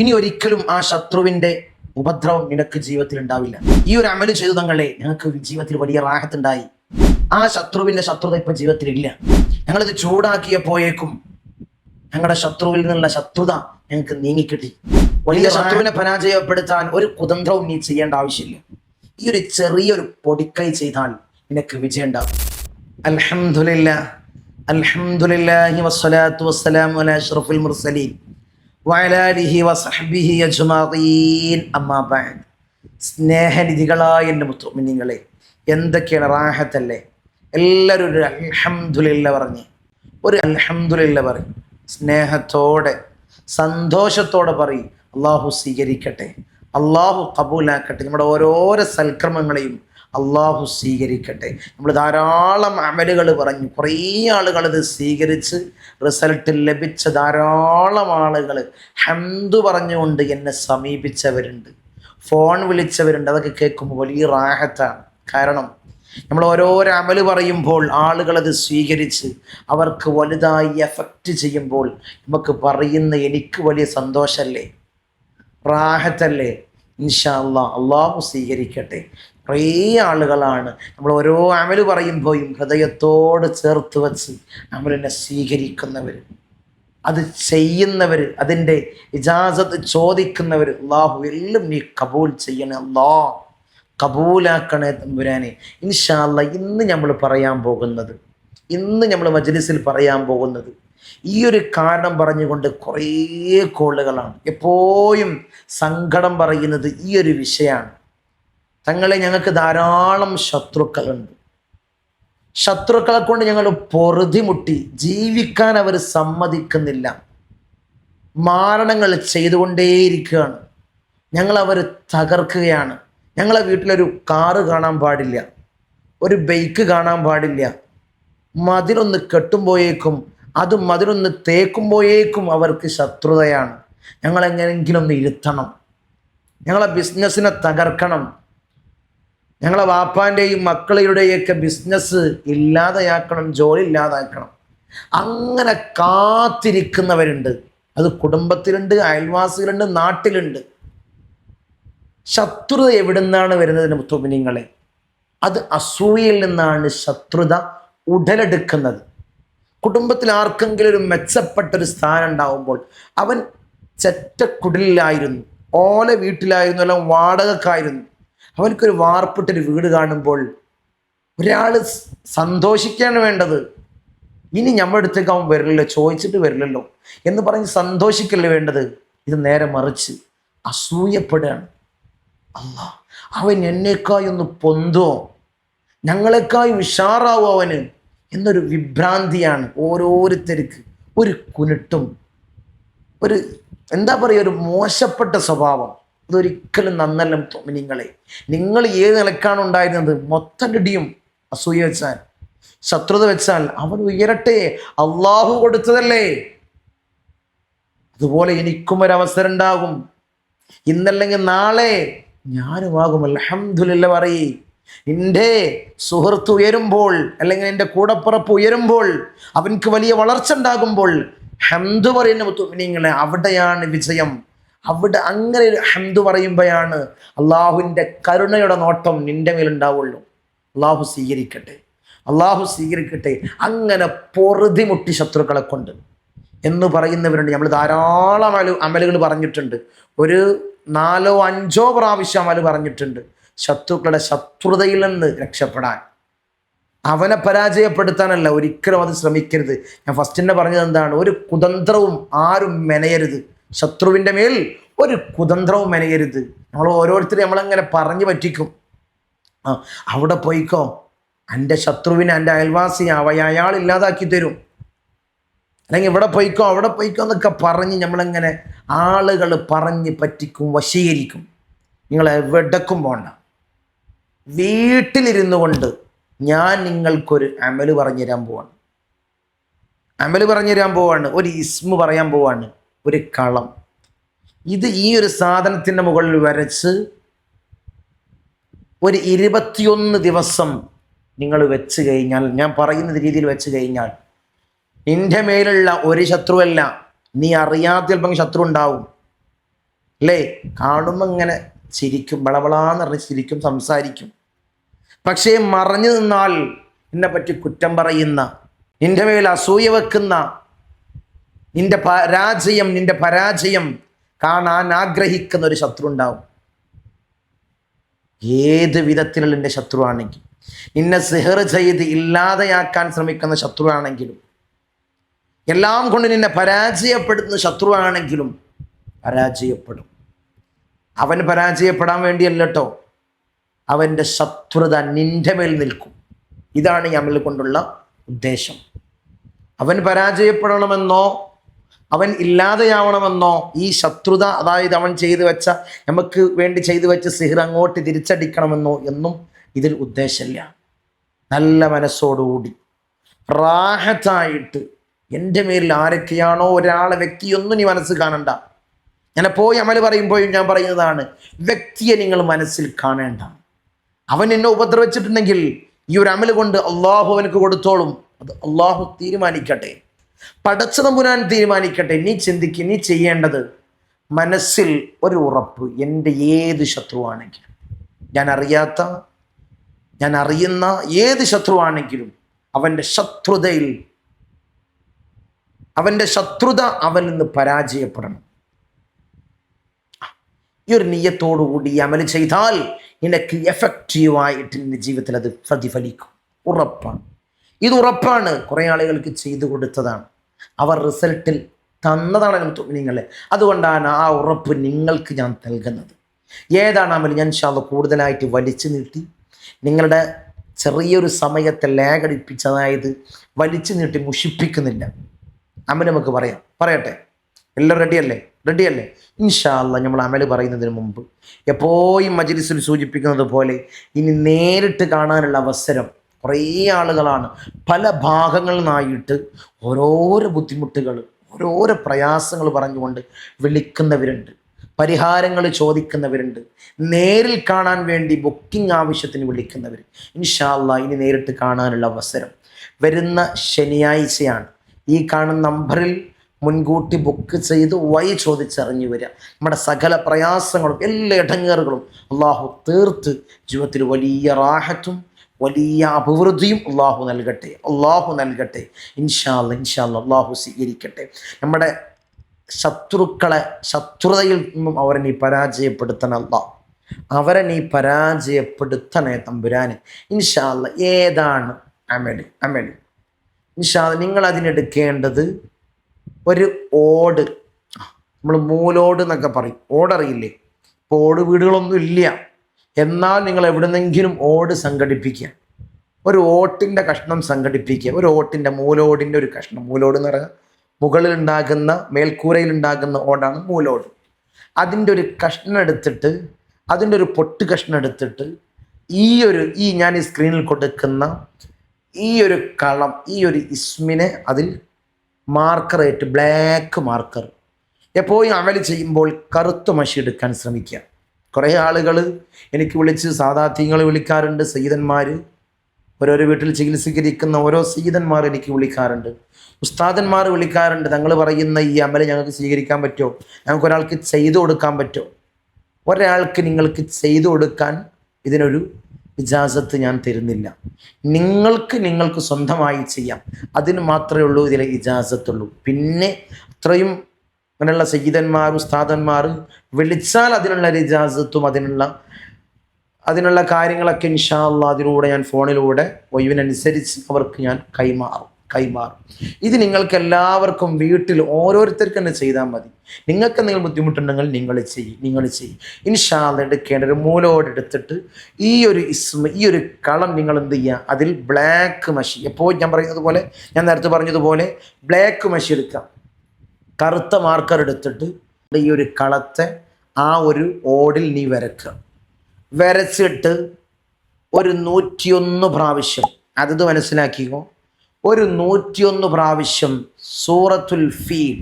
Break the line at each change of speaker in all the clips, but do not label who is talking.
ഇനി ഒരിക്കലും ആ ശത്രുവിന്റെ ഉപദ്രവം നിനക്ക് ജീവിതത്തിൽ ഉണ്ടാവില്ല. ഈ ഒരു അമൽ ചെയ്തു തങ്ങളെ ഞങ്ങൾക്ക് ജീവിതത്തിൽ വലിയ റാഹത്തുണ്ടായി. ആ ശത്രുവിന്റെ ശത്രുത ഇപ്പൊ ജീവിതത്തിൽ ഇല്ല. ഞങ്ങളിത് ചൂടാക്കിയപ്പോയേക്കും ഞങ്ങളുടെ ശത്രുവിൽ നിന്നുള്ള ശത്രുത ഞങ്ങൾക്ക് നീങ്ങിക്കിട്ടി. വലിയ ശത്രുവിനെ പരാജയപ്പെടുത്താൻ ഒരു കുതന്ത്രവും നീ ചെയ്യേണ്ട ആവശ്യമില്ല. ഈ ഒരു ചെറിയൊരു പൊടിക്കൈ ചെയ്താൽ നിനക്ക് വിജയം ഉണ്ടാവും അൽഹംദുലില്ല അൽഹംദുലില്ലാഹി വസ്സലാത്തു വഅലാ വസഹബിഹി വസഹ്ബിഹി അമ്മാബാൻ സ്നേഹനിധികളായ എന്റെ മുത്തുമിനിങ്ങളെ എന്തൊക്കെയാണ് റാഹത്തല്ലേ? എല്ലാവരും ഒരു അൽഹംദുലില്ല പറഞ്ഞ് ഒരു അൽഹംദുലില്ല പറയും. സ്നേഹത്തോടെ സന്തോഷത്തോടെ പറയും. അള്ളാഹു സ്വീകരിക്കട്ടെ അള്ളാഹു കബൂലാക്കട്ടെ. നമ്മുടെ ഓരോരോ സൽക്രമങ്ങളെയും അള്ളാഹു സ്വീകരിക്കട്ടെ. നമ്മൾ ധാരാളം അമലുകൾ പറഞ്ഞു. കുറേ ആളുകൾ ഇത് സ്വീകരിച്ച് റിസൾട്ട് ലഭിച്ച ധാരാളം ആളുകൾ ഹന്തു പറഞ്ഞുകൊണ്ട് എന്നെ സമീപിച്ചവരുണ്ട്. ഫോൺ വിളിച്ചവരുണ്ട്. അതൊക്കെ കേൾക്കുമ്പോൾ വലിയ റാഹത്താണ്. കാരണം നമ്മൾ ഓരോരോ അമൽ പറയുമ്പോൾ ആളുകൾ അത് സ്വീകരിച്ച് അവർക്ക് വലുതായി എഫക്റ്റ് ചെയ്യുമ്പോൾ നമുക്ക് പറയുന്ന എനിക്ക് വലിയ സന്തോഷമല്ലേ റാഹത്തല്ലേ? ഇൻഷാ അല്ലാ അള്ളാഹു സ്വീകരിക്കട്ടെ. കുറേ ആളുകളാണ്. നമ്മൾ ഓരോ അമൽ പറയുമ്പോഴും ഹൃദയത്തോട് ചേർത്ത് വച്ച് അമലിനെ സ്വീകരിക്കുന്നവർ അത് ചെയ്യുന്നവർ അതിന്റെ ഇജാസത്ത് ചോദിക്കുന്നവർ അള്ളാഹു എല്ലാം നീ കബൂൽ ചെയ്യണേ അല്ലാ. കബൂലാക്കണേ തമ്പുരാനെ. ഇൻഷാല്ല ഇന്ന് നമ്മൾ പറയാൻ പോകുന്നത് ഇന്ന് നമ്മൾ മജ്ലിസിൽ പറയാൻ പോകുന്നത് ഈ ഒരു കാരണം പറഞ്ഞുകൊണ്ട് കുറേ കോളുകളാണ്. എപ്പോഴും സങ്കടം പറയുന്നത് ഈ ഒരു വിഷയമാണ്. തങ്ങളെ ഞങ്ങൾക്ക് ധാരാളം ശത്രുക്കളുണ്ട്. ശത്രുക്കളെ കൊണ്ട് ഞങ്ങൾ പൊറുതിമുട്ടി ജീവിക്കാൻ അവർ സമ്മതിക്കുന്നില്ല. മാരണങ്ങൾ ചെയ്തുകൊണ്ടേയിരിക്കുകയാണ്. ഞങ്ങൾ അവർ തകർക്കുകയാണ്. ഞങ്ങളെ വീട്ടിലൊരു കാറ് കാണാൻ പാടില്ല. ഒരു ബൈക്ക് കാണാൻ പാടില്ല. മതിലൊന്ന് കെട്ടുമ്പോയേക്കും അത് മതിലൊന്ന് തേക്കുമ്പോയേക്കും അവർക്ക് ശത്രുതയാണ്. ഞങ്ങളെങ്ങനെങ്കിലും ഒന്ന് ഇരുത്തണം. ഞങ്ങളെ ബിസിനസ്സിനെ തകർക്കണം. ഞങ്ങളെ വാപ്പാന്റെയും മക്കളുടെയൊക്കെ ബിസിനസ് ഇല്ലാതെയാക്കണം ജോലി ഇല്ലാതാക്കണം. അങ്ങനെ കാത്തിരിക്കുന്നവരുണ്ട്. അത് കുടുംബത്തിലുണ്ട് അയൽവാസികളുണ്ട് നാട്ടിലുണ്ട്. ശത്രുത എവിടെ നിന്നാണ് വരുന്നതിന് മുത്തുമിനിങ്ങളെ അത് അസൂയയിൽ നിന്നാണ് ശത്രുത ഉടലെടുക്കുന്നത്. കുടുംബത്തിൽ ആർക്കെങ്കിലും ഒരു മെച്ചപ്പെട്ട ഒരു സ്ഥാനം ഉണ്ടാവുമ്പോൾ അവൻ ചെറ്റക്കുടലിലായിരുന്നു ഓല വീട്ടിലായിരുന്നു അല്ല വാടകക്കായിരുന്നു. അവനക്കൊരു വാർപ്പിട്ടൊരു വീട് കാണുമ്പോൾ ഒരാൾ സന്തോഷിക്കാണ് വേണ്ടത്. ഇനി നമ്മുടെ അടുത്തേക്ക് അവൻ വരില്ലല്ലോ ചോദിച്ചിട്ട് വരില്ലല്ലോ എന്ന് പറഞ്ഞ് സന്തോഷിക്കല്ലേ വേണ്ടത്? ഇത് നേരെ മറിച്ച് അസൂയപ്പെടുകയാണ് അല്ല അവൻ എന്നേക്കായി ഒന്ന് പൊന്തോ ഞങ്ങളെക്കായി ഉഷാറാവോ അവന് എന്നൊരു വിഭ്രാന്തിയാണ് ഓരോരുത്തർക്ക്. ഒരു കുനിട്ടും ഒരു എന്താ പറയുക ഒരു മോശപ്പെട്ട സ്വഭാവം. അതൊരിക്കലും നന്നല്ല നിങ്ങളെ. നിങ്ങൾ ഏത് നിലക്കാണ് ഉണ്ടായിരുന്നത്? മൊത്തം ഇടിയും അസൂയ വെച്ചാൽ ശത്രുത വെച്ചാൽ അവൻ ഉയരട്ടെ. അള്ളാഹു കൊടുത്തതല്ലേ? അതുപോലെ എനിക്കും ഒരവസരം ഉണ്ടാകും. ഇന്നല്ലെങ്കിൽ നാളെ ഞാനുമാകും. അലഹമില്ല പറയേ. എന്റെ സുഹൃത്ത് ഉയരുമ്പോൾ അല്ലെങ്കിൽ എന്റെ കൂടപ്പുറപ്പ് ഉയരുമ്പോൾ അവൻക്ക് വലിയ വളർച്ച ഉണ്ടാകുമ്പോൾ ഹംദ് പറയുന്ന മുത്തുമിനിങ്ങളെ അവിടെയാണ് വിജയം. അവിടെ അങ്ങനെ ഒരു ഹംദ് പറയുമ്പോഴാണ് അള്ളാഹുവിന്റെ കരുണയുടെ നോട്ടം നിന്റെ മേലുണ്ടാവുള്ളൂ. അള്ളാഹു സ്വീകരിക്കട്ടെ. അള്ളാഹു സ്വീകരിക്കട്ടെ. അങ്ങനെ പൊറുതിമുട്ടി ശത്രുക്കളെ കൊണ്ട്. എന്ന് പറയുന്നവരുണ്ട്. നമ്മൾ ധാരാളം അമല അമലുകൾ പറഞ്ഞിട്ടുണ്ട്. ഒരു നാലോ അഞ്ചോ പ്രാവശ്യം അമൽ പറഞ്ഞിട്ടുണ്ട്. ശത്രുക്കളുടെ ശത്രുതയിൽ നിന്ന് രക്ഷപ്പെടാൻ. അവനെ പരാജയപ്പെടുത്താനല്ല. ഒരിക്കലും അത് ശ്രമിക്കരുത്. ഞാൻ ഫസ്റ്റിന്റെ പറഞ്ഞത് എന്താണ്? ഒരു കുതന്ത്രവും ആരും മെനയരുത്. ശത്രുവിന്റെ മേൽ ഒരു കുതന്ത്രവും മെനയരുത്. നമ്മൾ ഓരോരുത്തരും നമ്മളങ്ങനെ പറഞ്ഞു പറ്റിക്കും. ആ അവിടെ പോയിക്കോ. എന്റെ ശത്രുവിനെ എന്റെ അയൽവാസി അവ അയാൾ ഇല്ലാതാക്കി തരും. അല്ലെങ്കിൽ ഇവിടെ പോയിക്കോ അവിടെ പോയിക്കോ എന്നൊക്കെ പറഞ്ഞ് നമ്മളിങ്ങനെ ആളുകൾ പറഞ്ഞ് പറ്റിക്കും വശീകരിക്കും. നിങ്ങൾ എവിടേക്കും പോണ്ട. വീട്ടിലിരുന്നു കൊണ്ട് ഞാൻ നിങ്ങൾക്കൊരു അമൽ പറഞ്ഞു തരാൻ പോവാണ്. അമൽ പറഞ്ഞു തരാൻ പോവാണ്. ഒരു ഇസ്മു പറയാൻ പോവാണ്. ഒരു കളം. ഇത് ഈ ഒരു സാധനത്തിന്റെ മുകളിൽ വരച്ച് ഒരു ഇരുപത്തിയൊന്ന് ദിവസം നിങ്ങൾ വെച്ച് കഴിഞ്ഞാൽ ഞാൻ പറയുന്ന രീതിയിൽ വെച്ച് കഴിഞ്ഞാൽ നിന്റെ മേലുള്ള ഒരു ശത്രുവല്ല നീ അറിയാത്ത ചിലപ്പം ശത്രു ഉണ്ടാവും. അല്ലേ? കാണുമ്പോൾ ഇങ്ങനെ ചിരിക്കും വളവളാന്ന് പറഞ്ഞ് ചിരിക്കും സംസാരിക്കും. പക്ഷേ മറഞ്ഞു നിന്നാൽ എന്നെ പറ്റി കുറ്റം പറയുന്ന നിന്റെ മേൽ അസൂയ വെക്കുന്ന നിന്റെ പരാജയം നിന്റെ പരാജയം കാണാൻ ആഗ്രഹിക്കുന്ന ഒരു ശത്രു ഉണ്ടാവും. ഏത് വിധത്തിലുള്ള എന്റെ ശത്രുവാണെങ്കിൽ നിന്നെ സിഹർ ചെയ്ത് ഇല്ലാതെയാക്കാൻ ശ്രമിക്കുന്ന ശത്രുവാണെങ്കിലും എല്ലാം കൊണ്ട് നിന്നെ പരാജയപ്പെടുത്തുന്ന ശത്രുവാണെങ്കിലും പരാജയപ്പെടും. അവൻ പരാജയപ്പെടാൻ വേണ്ടിയല്ല കേട്ടോ അവന്റെ ശത്രുത നിന്റെ മേൽ നിൽക്കും. ഇതാണ് ഈ അമൽ കൊണ്ടുള്ള ഉദ്ദേശം. അവൻ പരാജയപ്പെടണമെന്നോ അവൻ ഇല്ലാതെയാവണമെന്നോ ഈ ശത്രുത അതായത് അവൻ ചെയ്തു വെച്ച നമുക്ക് വേണ്ടി ചെയ്തു വെച്ച സിഹിർ അങ്ങോട്ട് തിരിച്ചടിക്കണമെന്നോ എന്നും ഇതിൽ ഉദ്ദേശമില്ല. നല്ല മനസ്സോടുകൂടി റാഹത്തായിട്ട് എന്റെ മേലിൽ ആരൊക്കെയാണോ ഒരാളെ വ്യക്തിയൊന്നും നീ മനസ്സ് കാണണ്ട. ഞാൻ പോയി അമൽ പറയുമ്പോഴും ഞാൻ പറയുന്നതാണ് വ്യക്തിയെ നിങ്ങൾ മനസ്സിൽ കാണേണ്ട. അവൻ എന്നെ ഉപദ്രവിച്ചിട്ടുണ്ടെങ്കിൽ ഈ ഒരു അമൽ കൊണ്ട് അള്ളാഹു അവനക്ക് കൊടുത്തോളും. അത് അള്ളാഹു തീരുമാനിക്കട്ടെ. പടച്ച നമ്പുരാൻ തീരുമാനിക്കട്ടെ. നീ ചിന്തിക്ക് നീ ചെയ്യേണ്ടത് മനസ്സിൽ ഒരു ഉറപ്പ് എന്റെ ഏത് ശത്രുവാണെങ്കിലും. ഞാൻ അറിയാത്ത ഞാൻ അറിയുന്ന ഏത് ശത്രുവാണെങ്കിലും അവന്റെ ശത്രുതയിൽ അവന്റെ ശത്രുത അവനിൽ നിന്ന് പരാജയപ്പെടണം. ഈ ഒരു നീയത്തോടുകൂടി അമൽ ചെയ്താൽ നിനക്ക് എഫക്റ്റീവായിട്ട് നിന്റെ ജീവിതത്തിൽ അത് പ്രതിഫലിക്കും. ഉറപ്പാണ്. ഇത് ഉറപ്പാണ്. കുറേ ആളുകൾക്ക് ചെയ്തു കൊടുത്തതാണ്. അവർ റിസൾട്ടിൽ തന്നതാണ് നിങ്ങളെ അതുകൊണ്ടാണ് ആ ഉറപ്പ് നിങ്ങൾക്ക് ഞാൻ നൽകുന്നത്. ഏതാണ് അമൽ? ഞാൻ ശാന്ത കൂടുതലായിട്ട് വലിച്ചു നീട്ടി. നിങ്ങളുടെ ചെറിയൊരു സമയത്തെ ലേഖടിപ്പിച്ച് അതായത് വലിച്ചു നീട്ടി മുഷിപ്പിക്കുന്നില്ല. അമൽ നമുക്ക് പറയാം. പറയട്ടെ. എല്ലാം റെഡിയല്ലേ റെഡിയല്ലേ ഇൻഷാല്ല നമ്മൾ അമൽ പറയുന്നതിന് മുമ്പ്. എപ്പോഴും മജ്ലിസിൽ സൂചിപ്പിക്കുന്നത് പോലെ ഇനി നേരിട്ട് കാണാനുള്ള അവസരം കുറേ ആളുകളാണ്. പല ഭാഗങ്ങളിൽ നിന്നായിട്ട് ഓരോരോ ബുദ്ധിമുട്ടുകൾ ഓരോരോ പ്രയാസങ്ങൾ പറഞ്ഞുകൊണ്ട് വിളിക്കുന്നവരുണ്ട് പരിഹാരങ്ങൾ ചോദിക്കുന്നവരുണ്ട് നേരിൽ കാണാൻ വേണ്ടി ബുക്കിംഗ് ആവശ്യത്തിന് വിളിക്കുന്നവർ ഇൻഷാല്ല ഇനി നേരിട്ട് കാണാനുള്ള അവസരം. വരുന്ന ശനിയാഴ്ചയാണ്. ഈ കാണുന്ന നമ്പറിൽ മുൻകൂട്ടി ബുക്ക് ചെയ്ത് വഴി ചോദിച്ചറിഞ്ഞു വരിക നമ്മുടെ സകല പ്രയാസങ്ങളും എല്ലാ ഇടങ്ങേറുകളും അള്ളാഹു തീർത്ത് ജീവിതത്തിൽ വലിയ റാഹത്തും വലിയ അഭിവൃദ്ധിയും അള്ളാഹു നൽകട്ടെ അള്ളാഹു നൽകട്ടെ. ഇൻഷാല്ല ഇൻഷാല്ല അള്ളാഹു സ്വീകരിക്കട്ടെ. നമ്മുടെ ശത്രുക്കളെ ശത്രുതയിൽ നിന്നും അവരെ നീ പരാജയപ്പെടുത്തണല്ല അവരെ നീ പരാജയപ്പെടുത്തണേ തമ്പുരാന്. ഇൻഷാല്ല ഏതാണ് അമൽ? അമൽ. ഇൻഷാല്ല നിങ്ങൾ അതിനെടുക്കേണ്ടത് ഒരു ഓട്. നമ്മൾ മൂലോട് എന്നൊക്കെ പറയും. ഓടറിയില്ലേ? ഇപ്പോൾ ഓട് വീടുകളൊന്നും ഇല്ല. എന്നാൽ നിങ്ങൾ എവിടുന്നെങ്കിലും ഓട് സംഘടിപ്പിക്കുക. ഒരു ഓട്ടിന്റെ കഷ്ണം സംഘടിപ്പിക്കുക. ഒരു ഓട്ടിന്റെ മൂലോടിന്റെ ഒരു കഷ്ണം. മൂലോട് എന്ന് പറയുക മുകളിൽ ഉണ്ടാകുന്ന മേൽക്കൂരയിൽ ഉണ്ടാകുന്ന ഓടാണ് മൂലോട്. അതിന്റെ ഒരു കഷ്ണം എടുത്തിട്ട് അതിന്റെ ഒരു പൊട്ട് കഷ്ണം എടുത്തിട്ട് ഈ ഒരു ഈ ഞാൻ ഈ സ്ക്രീനിൽ കൊടുക്കുന്ന ഈ ഒരു കളം ഈ ഒരു ഇസ്മിനെ അതിൽ മാർക്കറായിട്ട് ബ്ലാക്ക് മാർക്കർ എപ്പോഴും അമൽ ചെയ്യുമ്പോൾ കറുത്ത മഷി എടുക്കാൻ ശ്രമിക്കുക. കുറേ ആളുകൾ എനിക്ക് വിളിച്ച് സാധാത്യങ്ങൾ വിളിക്കാറുണ്ട് സയ്യിദന്മാർ ഓരോരോ വീട്ടിൽ ചികിത്സീകരിക്കുന്ന ഓരോ സീതന്മാർ എനിക്ക് വിളിക്കാറുണ്ട്. ഉസ്താദന്മാർ വിളിക്കാറുണ്ട് തങ്ങൾ പറയുന്ന ഈ അമല ഞങ്ങൾക്ക് സ്വീകരിക്കാൻ പറ്റുമോ? ഞങ്ങൾക്ക് ഒരാൾക്ക് ചെയ്തു കൊടുക്കാൻ പറ്റുമോ? ഒരാൾക്ക് നിങ്ങൾക്ക് ചെയ്തു കൊടുക്കാൻ ഇതിനൊരു ഇജാസത്ത് ഞാൻ തരുന്നില്ല. നിങ്ങൾക്ക് നിങ്ങൾക്ക് സ്വന്തമായി ചെയ്യാം. അതിന് മാത്രമേ ഉള്ളൂ ഇതിലെ ഇജാസത്തുള്ളൂ. പിന്നെ അത്രയും അങ്ങനെയുള്ള സയ്യിദന്മാർ ഉസ്താദന്മാർ വിളിച്ചാൽ അതിനുള്ള രജാസത്തും അതിനുള്ള അതിനുള്ള കാര്യങ്ങളൊക്കെ ഇൻഷാല്ല അതിലൂടെ ഞാൻ ഫോണിലൂടെ ഒഴിവിനനുസരിച്ച് അവർക്ക് ഞാൻ കൈമാറും കൈമാറും. ഇത് നിങ്ങൾക്ക് എല്ലാവർക്കും വീട്ടിൽ ഓരോരുത്തർക്കും തന്നെ ചെയ്താൽ മതി. നിങ്ങൾക്ക് എന്തെങ്കിലും ബുദ്ധിമുട്ടുണ്ടെങ്കിൽ നിങ്ങൾ ചെയ്യും നിങ്ങൾ ചെയ്യും. ഇൻഷാല്ല എടുക്കേണ്ട ഒരു മൂലോട് എടുത്തിട്ട് ഈ ഒരു ഇസ്മ ഈ ഒരു കളം നിങ്ങൾ എന്ത് ചെയ്യുക? അതിൽ ബ്ലാക്ക് മഷി. എപ്പോൾ ഞാൻ പറയുന്നത് പോലെ ഞാൻ നേരത്തെ പറഞ്ഞതുപോലെ ബ്ലാക്ക് മഷി എടുക്കാം കറുത്ത മാർക്കർ എടുത്തിട്ട് ഈ ഒരു കളത്തെ ആ ഒരു ഓടിൽ നീ വരക്കുക. വരച്ചിട്ട് ഒരു നൂറ്റിയൊന്ന് പ്രാവശ്യം അതത് മനസ്സിലാക്കിക്കോ. ഒരു നൂറ്റിയൊന്ന് പ്രാവശ്യം സൂറത്തുൽ ഫീൽ.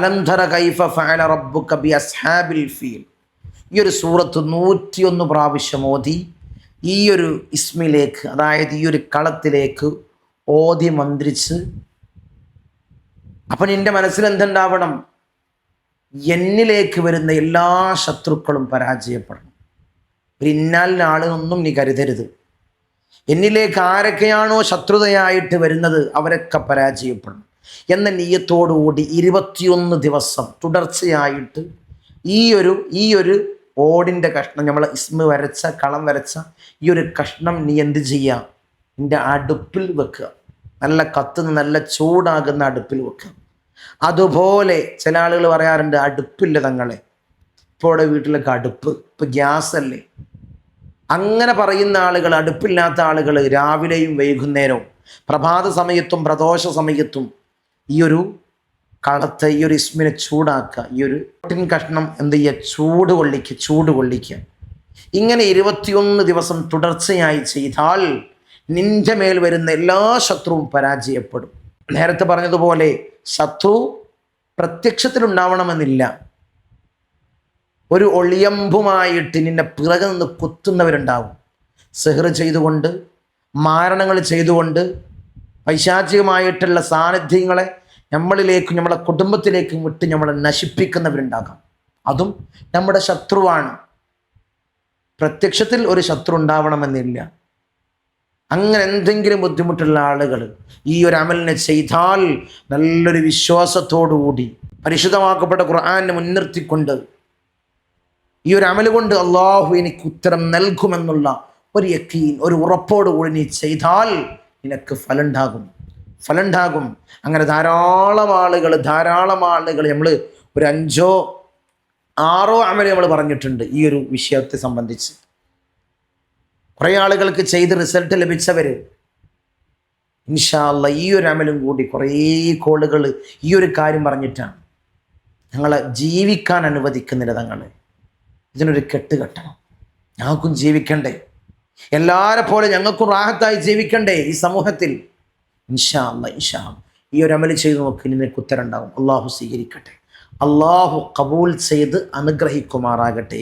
അലന്ധര കൈഫ ഫഅല റബ്ബു കബി അസ്ഹാബിൽ ഫീൽ. ഈ ഒരു സൂറത്ത് നൂറ്റിയൊന്ന് പ്രാവശ്യം ഓതി ഈ ഒരു ഇസ്മിലേക്ക് അതായത് ഈ ഒരു കളത്തിലേക്ക് ഓതി മന്ത്രിച്ച് അപ്പം നിന്റെ മനസ്സിൽ എന്തുണ്ടാവണം എന്നിലേക്ക് വരുന്ന എല്ലാ ശത്രുക്കളും പരാജയപ്പെടണം. ആളെന്നൊന്നും നീ കരുതരുത്. എന്നിലേക്ക് ആരൊക്കെയാണോ ശത്രുതയായിട്ട് വരുന്നത് അവരൊക്കെ പരാജയപ്പെടണം. എന്ന നീയത്തോടുകൂടി ഇരുപത്തിയൊന്ന് ദിവസം തുടർച്ചയായിട്ട് ഈ ഒരു ഈ ഒരു ഓടിന്റെ കഷ്ണം നമ്മൾ ഇസ്മ വരച്ച കളം വരച്ച ഈ ഒരു കഷ്ണം നീ എന്ത് ചെയ്യുക? നിന്റെ അടുപ്പിൽ വെക്കുക. നല്ല കത്തുന്ന നല്ല ചൂടാകുന്ന അടുപ്പിൽ വെക്കാം. അതുപോലെ ചില ആളുകൾ പറയാറുണ്ട് അടുപ്പില്ല തങ്ങളെ. ഇപ്പോൾ ഇവിടെ വീട്ടിലൊക്കെ അടുപ്പ്. ഇപ്പം ഗ്യാസ് അല്ലേ അങ്ങനെ പറയുന്ന ആളുകൾ അടുപ്പില്ലാത്ത ആളുകൾ രാവിലെയും വൈകുന്നേരവും പ്രഭാത സമയത്തും പ്രദോഷ സമയത്തും ഈ ഒരു കളത്തെ ഈ ഒരു ഇസ്മിനെ ചൂടാക്കുക ഈ ഒരു പൊട്ടിൻ കഷ്ണം എന്ത് ചെയ്യുക? ചൂട് കൊള്ളിക്കുക ചൂട് കൊള്ളിക്കുക. ഇങ്ങനെ ഇരുപത്തിയൊന്ന് ദിവസം തുടർച്ചയായി ചെയ്താൽ നിന്റെ മേൽ വരുന്ന എല്ലാ ശത്രുവും പരാജയപ്പെടും. നേരത്തെ പറഞ്ഞതുപോലെ ശത്രു പ്രത്യക്ഷത്തിലുണ്ടാവണമെന്നില്ല. ഒരു ഒളിയമ്പുമായിട്ട് നിന്നെ പിറകെ നിന്ന് കുത്തുന്നവരുണ്ടാവും. സെഹർ ചെയ്തുകൊണ്ട് മാരണങ്ങൾ ചെയ്തുകൊണ്ട് പൈശാചികമായിട്ടുള്ള സാന്നിധ്യങ്ങളെ നമ്മളിലേക്കും നമ്മളെ കുടുംബത്തിലേക്കും വിട്ട് നമ്മളെ നശിപ്പിക്കുന്നവരുണ്ടാകാം. അതും നമ്മുടെ ശത്രുവാണ്. പ്രത്യക്ഷത്തിൽ ഒരു ശത്രു ഉണ്ടാവണമെന്നില്ല. അങ്ങനെ എന്തെങ്കിലും ബുദ്ധിമുട്ടുള്ള ആളുകൾ ഈ ഒരു അമലിനെ ചെയ്താൽ നല്ലൊരു വിശ്വാസത്തോടുകൂടി പരിശുദ്ധമാക്കപ്പെട്ട ഖുർആാനെ മുൻനിർത്തിക്കൊണ്ട് ഈ ഒരു അമൽ കൊണ്ട് അള്ളാഹു എനിക്ക് ഉത്തരം നൽകുമെന്നുള്ള ഒരു യക്കീൻ ഒരു ഉറപ്പോടുകൂടി നീ ചെയ്താൽ നിനക്ക് ഫലുണ്ടാകും ഫലുണ്ടാകും അങ്ങനെ ധാരാളം ആളുകൾ ധാരാളം ആളുകൾ നമ്മൾ ഒരു അഞ്ചോ ആറോ അമൽ നമ്മൾ പറഞ്ഞിട്ടുണ്ട് ഈ ഒരു വിഷയത്തെ സംബന്ധിച്ച്. കുറേ ആളുകൾക്ക് ചെയ്ത് റിസൾട്ട് ലഭിച്ചവർ ഇൻഷാല്ല ഈ ഒരു അമലും കൂടി കുറേ കോളുകൾ ഈ ഒരു കാര്യം പറഞ്ഞിട്ടാണ്. ഞങ്ങളെ ജീവിക്കാൻ അനുവദിക്കുന്നില്ല തങ്ങൾ ഇതിനൊരു കെട്ട് കെട്ടണം. ഞങ്ങൾക്കും ജീവിക്കണ്ടേ. എല്ലാരെ പോലെ ഞങ്ങൾക്കും റാഹത്തായി ജീവിക്കണ്ടേ ഈ സമൂഹത്തിൽ. ഇൻഷാല്ല ഇൻഷാ ഈ ഒരു അമൽ ചെയ്ത് നോക്കി നിനക്ക് ഉത്തരം ഉണ്ടാകും അള്ളാഹു സ്വീകരിക്കട്ടെ. അള്ളാഹു കബൂൽ ചെയ്ത് അനുഗ്രഹിക്കുമാറാകട്ടെ.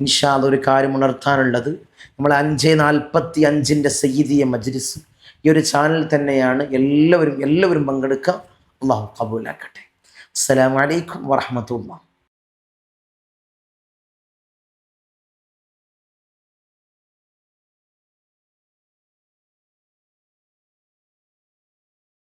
ഇൻഷാ അല്ല ഒരു കാര്യം ഉണർത്താനുള്ളത് നമ്മൾ അഞ്ച് നാൽപ്പത്തി അഞ്ചിന്റെ സയ്യിദിയ മജ്ലിസ് ഈ ഒരു ചാനൽ തന്നെയാണ് എല്ലാവരും എല്ലാവരും പങ്കെടുക്കുക. അള്ളാഹു കബൂലാക്കട്ടെ. അസ്സലാമലൈക്കും വറഹമത്തുള്ള